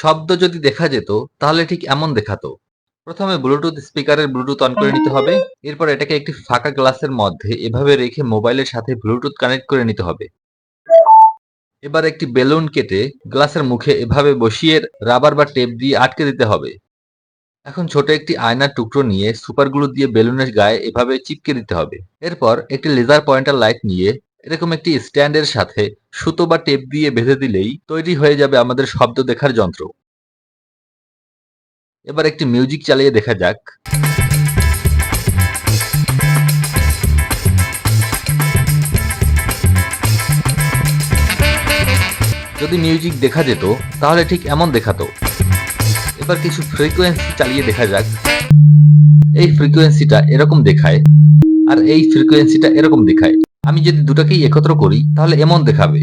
শব্দ যদি দেখা যেত, তাহলে ঠিক এমন দেখাতো। প্রথমে ব্লুটুথ স্পিকারের ব্লুটুথ অন করে নিতে হবে। এরপর এটাকে একটি ফাঁকা গ্লাসের মধ্যে এভাবে রেখে মোবাইলের সাথে ব্লুটুথ কানেক্ট করে নিতে হবে। এবার একটি বেলুন কেটে গ্লাসের মুখে এভাবে বসিয়ে রাবার বা টেপ দিয়ে আটকে দিতে হবে। এখন ছোট একটি আয়নার টুকরো নিয়ে সুপার গ্লু দিয়ে বেলুনের গায়ে এভাবে চিপকে দিতে হবে। এরপর একটি লেজার পয়েন্টার লাইট নিয়ে এরকম একটি স্ট্যান্ডের সাথে সুতো বা টেপ দিয়ে বেঁধে দিলেই তৈরি হয়ে যাবে আমাদের শব্দ দেখার যন্ত্র। এবার একটি মিউজিক চালিয়ে দেখা যাক। যদি মিউজিক দেখা যেত, তাহলে ঠিক এমন দেখাতো। এবার কিছু ফ্রিকোয়েন্সি চালিয়ে দেখা যাক। এই ফ্রিকোয়েন্সিটা এরকম দেখায়, আর এই ফ্রিকোয়েন্সিটা এরকম দেখায়। আমি যদি দুটাকেই একত্র করি তাহলে এমন দেখাবে।